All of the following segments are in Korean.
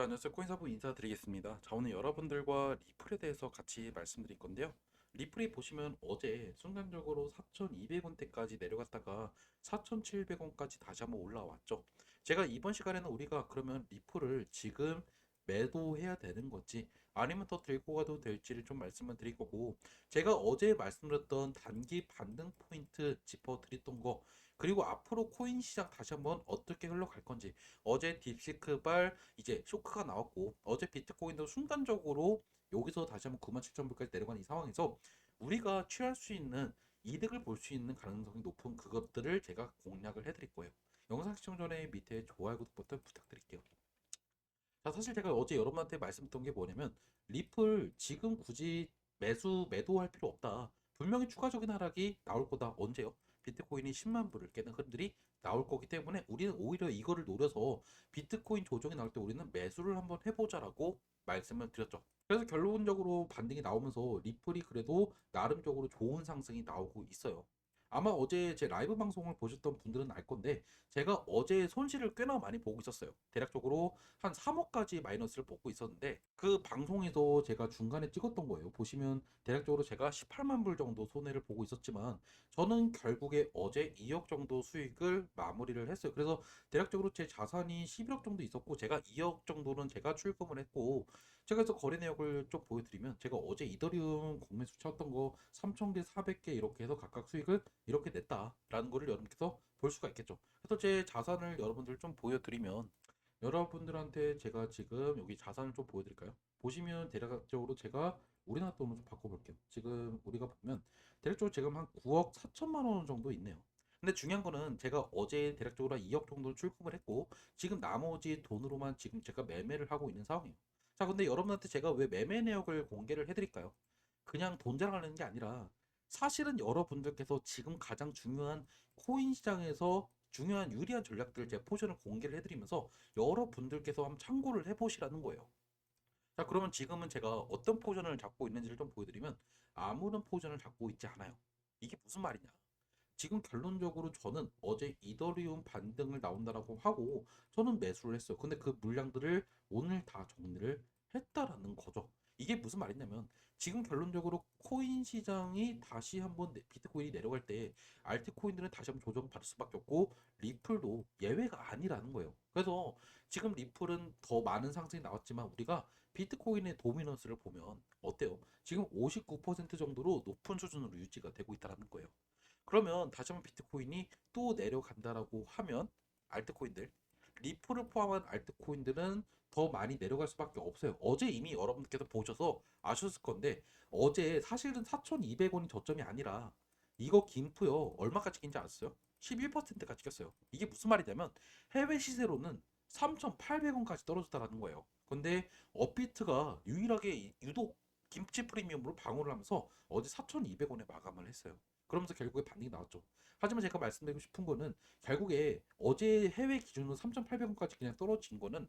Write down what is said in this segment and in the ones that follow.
자, 안녕하세요. 코인사부 인사드리겠습니다. 자, 오늘 여러분들과 리플에 대해서 같이 말씀드릴 건데요. 리플이 보시면 어제 순간적으로 4,200원대까지 내려갔다가 4,700원까지 다시 한번 올라왔죠. 제가 이번 시간에는 우리가 그러면 리플을 지금 매도해야 되는 건지 아니면 더 들고 가도 될지를 좀 말씀을 드릴 거고 제가 어제 말씀드렸던 단기 반등 포인트 짚어 드렸던 거 그리고 앞으로 코인 시장 다시 한번 어떻게 흘러갈 건지 어제 딥시크발 이제 쇼크가 나왔고 어제 비트코인도 순간적으로 여기서 다시 한번 97,000불까지 내려가는 이 상황에서 우리가 취할 수 있는 이득을 볼 수 있는 가능성이 높은 그것들을 제가 공략을 해드릴 거예요. 영상 시청 전에 밑에 좋아요 구독 버튼 부탁드릴게요. 자, 사실 제가 어제 여러분한테 말씀드린 게 뭐냐면 리플 지금 굳이 매수 매도할 필요 없다. 분명히 추가적인 하락이 나올 거다. 언제요? 비트코인이 10만 불을 깨는 흐름들이 나올 거기 때문에 우리는 오히려 이거를 노려서 비트코인 조정이 나올 때 우리는 매수를 한번 해보자라고 말씀을 드렸죠. 그래서 결론적으로 반등이 나오면서 리플이 그래도 나름적으로 좋은 상승이 나오고 있어요. 아마 어제 제 라이브 방송을 보셨던 분들은 알 건데 제가 어제 손실을 꽤나 많이 보고 있었어요. 대략적으로 한 3억까지 마이너스를 보고 있었는데 그 방송에서 제가 중간에 찍었던 거예요. 보시면 대략적으로 제가 18만 불 정도 손해를 보고 있었지만 저는 결국에 어제 2억 정도 수익을 마무리를 했어요. 그래서 대략적으로 제 자산이 11억 정도 있었고 제가 2억 정도는 제가 출금을 했고 제가 그래서 거래 내역을 좀 보여드리면 제가 어제 이더리움 공매수 쳤던 거 3,000개, 400개 이렇게 해서 각각 수익을 이렇게 냈다라는 거를 여러분께서 볼 수가 있겠죠. 그래서 제 자산을 여러분들 좀 보여드리면 여러분들한테 제가 지금 여기 자산을 좀 보여드릴까요? 보시면 대략적으로 제가 우리나라 돈으로 좀 바꿔볼게요. 지금 우리가 보면 대략적으로 지금 한 9억 4천만 원 정도 있네요. 근데 중요한 거는 제가 어제 대략적으로 한 2억 정도 출금을 했고 지금 나머지 돈으로만 지금 제가 매매를 하고 있는 상황이에요. 자, 근데 여러분한테 제가 왜 매매 내역을 공개를 해드릴까요? 그냥 돈 자랑하는 게 아니라 사실은 여러분들께서 지금 가장 중요한 코인 시장에서 중요한 유리한 전략들 제 포션을 공개를 해드리면서 여러분들께서 한번 참고를 해보시라는 거예요. 자, 그러면 지금은 제가 어떤 포션을 잡고 있는지를 좀 보여드리면 아무런 포션을 잡고 있지 않아요. 이게 무슨 말이냐? 지금 결론적으로 저는 어제 이더리움 반등을 나온다라고 하고 저는 매수를 했어요. 근데 그 물량들을 오늘 다 정리를 했다라는 거죠. 이게 무슨 말이냐면 지금 결론적으로 코인 시장이 다시 한번 내- 비트코인이 내려갈 때 알트코인들은 다시 한번 조정받을 수밖에 없고 리플도 예외가 아니라는 거예요. 그래서 지금 리플은 더 많은 상승이 나왔지만 우리가 비트코인의 도미넌스를 보면 어때요? 지금 59% 정도로 높은 수준으로 유지가 되고 있다는 거예요. 그러면 다시 한번 비트코인이 또 내려간다라고 하면 알트코인들 리플을 포함한 알트코인들은 더 많이 내려갈 수밖에 없어요. 어제 이미 여러분께서 보셔서 아셨을 건데 어제 사실은 4,200원이 저점이 아니라 이거 김프요 얼마까지 낀지 아셨어요? 11%까지 꼈어요. 이게 무슨 말이냐면 해외 시세로는 3,800원까지 떨어졌다라는 거예요. 근데 업비트가 유일하게 이- 유독 김치 프리미엄으로 방어를 하면서 어제 4,200원에 마감을 했어요. 그러면서 결국에 반등이 나왔죠. 하지만 제가 말씀드리고 싶은 거는 결국에 어제 해외 기준으로 3,800원까지 그냥 떨어진 거는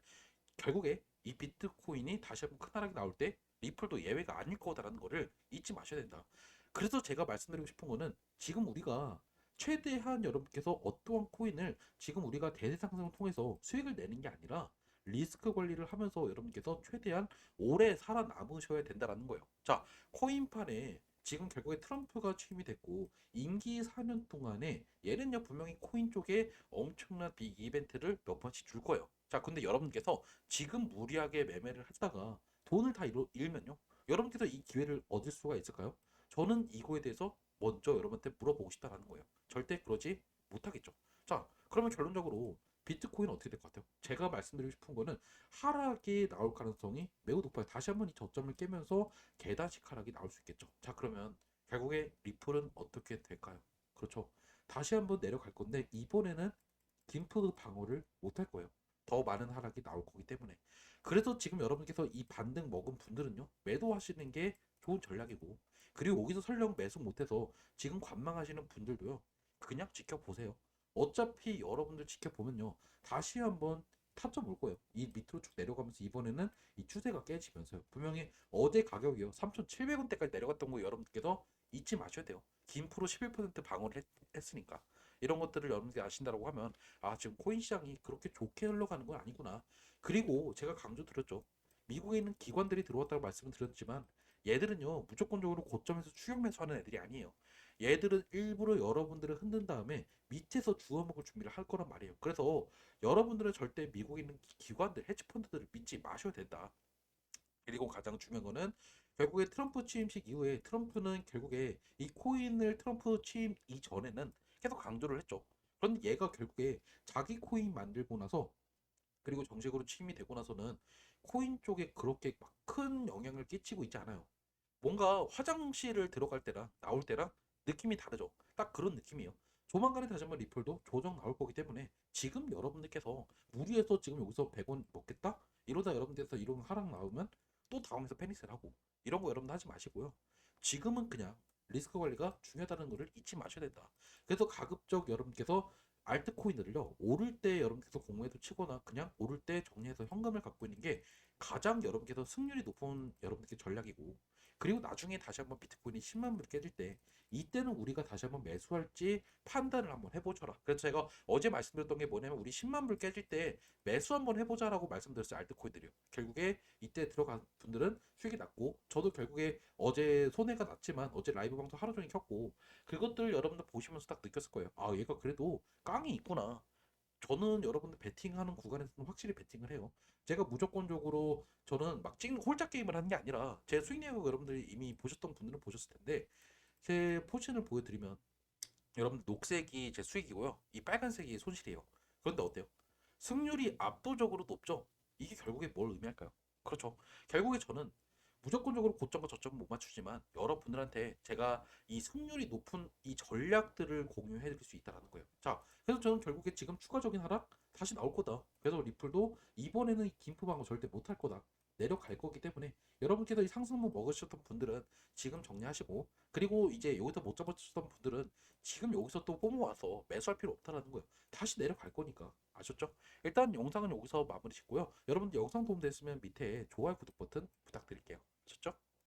결국에 이 비트코인이 다시 한번 큰 하락이 나올 때 리플도 예외가 아닐 거다라는 거를 잊지 마셔야 된다. 그래서 제가 말씀드리고 싶은 거는 지금 우리가 최대한 여러분께서 어떠한 코인을 지금 우리가 대세 상승을 통해서 수익을 내는 게 아니라 리스크 관리를 하면서 여러분께서 최대한 오래 살아남으셔야 된다라는 거예요. 자, 코인판에 지금 결국에 트럼프가 취임이 됐고 임기 4년 동안에 얘는요 분명히 코인 쪽에 엄청난 빅 이벤트를 몇 번씩 줄 거예요. 자, 근데 여러분께서 지금 무리하게 매매를 했다가 돈을 다 잃어, 잃면요. 여러분께서 이 기회를 얻을 수가 있을까요? 저는 이거에 대해서 먼저 여러분한테 물어보고 싶다라는 거예요. 절대 그러지 못하겠죠. 자, 그러면 결론적으로 비트코인 어떻게 될 것 같아요? 제가 말씀드리고 싶은 거는 하락이 나올 가능성이 매우 높아요. 다시 한번 이 저점을 깨면서 계단식 하락이 나올 수 있겠죠. 자, 그러면 결국에 리플은 어떻게 될까요? 그렇죠. 다시 한번 내려갈 건데 이번에는 김프 방어를 못 할 거예요. 더 많은 하락이 나올 거기 때문에. 그래서 지금 여러분께서 이 반등 먹은 분들은요, 매도하시는 게 좋은 전략이고, 그리고 여기서 설령 매수 못해서 지금 관망하시는 분들도요, 그냥 지켜보세요. 어차피 여러분들 지켜보면요, 다시 한번 타점 올 거예요. 이 밑으로 쭉 내려가면서 이번에는 이 추세가 깨지면서요. 분명히 어제 가격이요, 3,700원대까지 내려갔던 거 여러분께서 잊지 마셔야 돼요. 김프로 11% 방어를 했, 했으니까. 이런 것들을 여러분들이 아신다라고 하면 아 지금 코인 시장이 그렇게 좋게 흘러가는 건 아니구나. 그리고 제가 강조 드렸죠. 미국에 있는 기관들이 들어왔다고 말씀을 드렸지만 얘들은요 무조건적으로 고점에서 추격 매수하는 애들이 아니에요. 얘들은 일부러 여러분들을 흔든 다음에 밑에서 주워 먹을 준비를 할 거란 말이에요. 그래서 여러분들은 절대 미국에 있는 기- 기관들, 헤지펀드들을 믿지 마셔야 된다. 그리고 가장 중요한 거는 결국에 트럼프 취임식 이후에 트럼프는 결국에 이 코인을 트럼프 취임 이전에는 계속 강조를 했죠. 그런데 얘가 결국에 자기 코인 만들고 나서 그리고 정식으로 취임이 되고 나서는 코인 쪽에 그렇게 막 큰 영향을 끼치고 있지 않아요. 뭔가 화장실을 들어갈 때랑 나올 때랑 느낌이 다르죠. 딱 그런 느낌이에요. 조만간에 다시 한번 리플도 조정 나올 거기 때문에 지금 여러분들께서 무리해서 지금 여기서 100원 먹겠다? 이러다 여러분들께서 이런 하락 나오면 또 다음에서 패닉을 하고 이런 거 여러분들 하지 마시고요. 지금은 그냥 리스크 관리가 중요하다는 것을 잊지 마셔야 된다. 그래서 가급적 여러분께서 알트코인들을요 오를 때 여러분께서 공모해도 치거나 그냥 오를 때 정리해서 현금을 갖고 있는 게 가장 여러분께서 승률이 높은 여러분께 전략이고 그리고 나중에 다시 한번 비트코인이 10만 불 깨질 때 이때는 우리가 다시 한번 매수할지 판단을 한번 해보셔라. 그래서 제가 어제 말씀드렸던 게 뭐냐면 우리 10만 불 깨질 때 매수 한번 해보자라고 말씀드렸어요. 알트코인들이요. 결국에 이때 들어간 분들은 수익이 났고 저도 결국에 어제 손해가 났지만 어제 라이브 방송 하루 종일 켰고 그것들 여러분들 보시면서 딱 느꼈을 거예요. 아 얘가 그래도 깡이 있구나. 저는 여러분들 베팅하는 구간에서는 확실히 베팅을 해요. 제가 무조건적으로 저는 막 찍는 홀짝 게임을 하는 게 아니라 제 수익 내역을 여러분들이 이미 보셨던 분들은 보셨을 텐데 제 포지션을 보여드리면 여러분 녹색이 제 수익이고요. 이 빨간색이 손실이에요. 그런데 어때요? 승률이 압도적으로 높죠? 이게 결국에 뭘 의미할까요? 그렇죠. 결국에 저는 무조건적으로 고점과 저점은 못 맞추지만 여러분들한테 제가 이 승률이 높은 이 전략들을 공유해 드릴 수 있다는 거예요. 자, 그래서 저는 결국에 지금 추가적인 하락 다시 나올 거다. 그래서 리플도 이번에는 이 김프 방어 절대 못 할 거다. 내려갈 거기 때문에 여러분께서 이 상승분 먹으셨던 분들은 지금 정리하시고 그리고 이제 여기서 못 잡으셨던 분들은 지금 여기서 또 뽑아와서 매수할 필요 없다라는 거예요. 다시 내려갈 거니까 아셨죠? 일단 영상은 여기서 마무리 짓고요. 여러분들 영상 도움 됐으면 밑에 좋아요 구독 버튼 부탁드릴게요. 아셨죠?